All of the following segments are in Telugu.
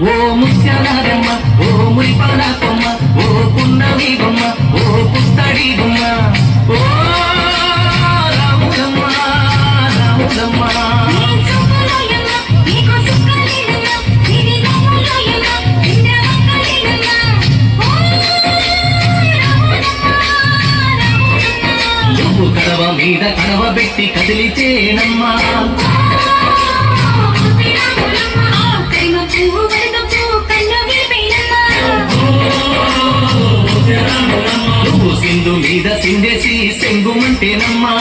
ఓ ముత్యాలమ్మ ఓ మురిపాల ఓ పున్నమి బొమ్మ ఓ పుస్తడి బొమ్మ ఓ రాములమ్మ రాములమ్మ. కడవ మీద కడవ పెట్టి కదిలితేనమ్మా. సింధు మీద సింధేసి సెంగుమంటేనమ్మా.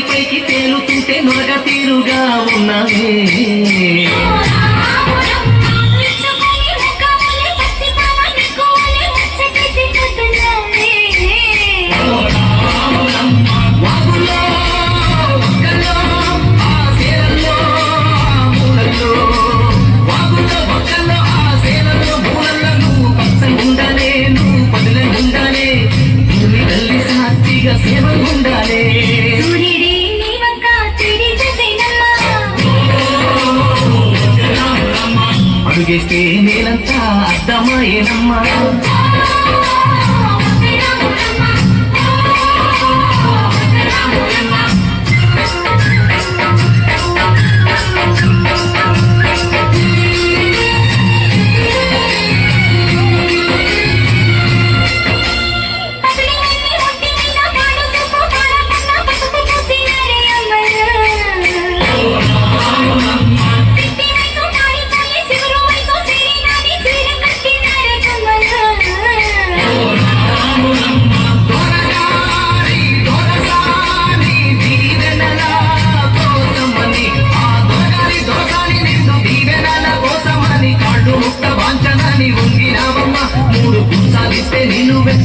పైకి పైకి తేలుతుంటే నురగ తీరుగా ఉన్నావే సేవ ఒక్కల్లో, అడుగేస్తే నేనంతా అర్థమాయేనమ్మా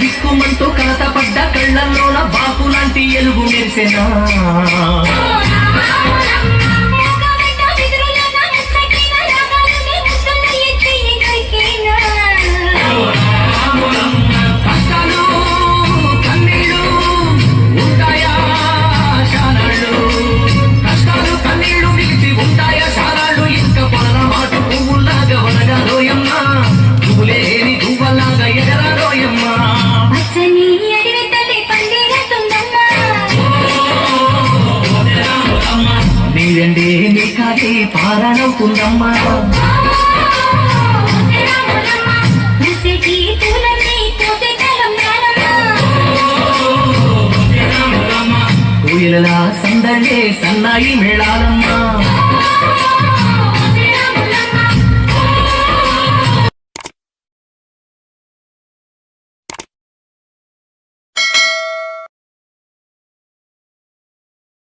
బిక్కుమంటూ కలతపడ్డ కళ్ళల్లోన బాపు లాంటి ఎలుగు మెరిసెనా? కాదే పారాణవుతుందమ్మా కోయిలలా సందడే సన్నాయి మేళాలమ్మా.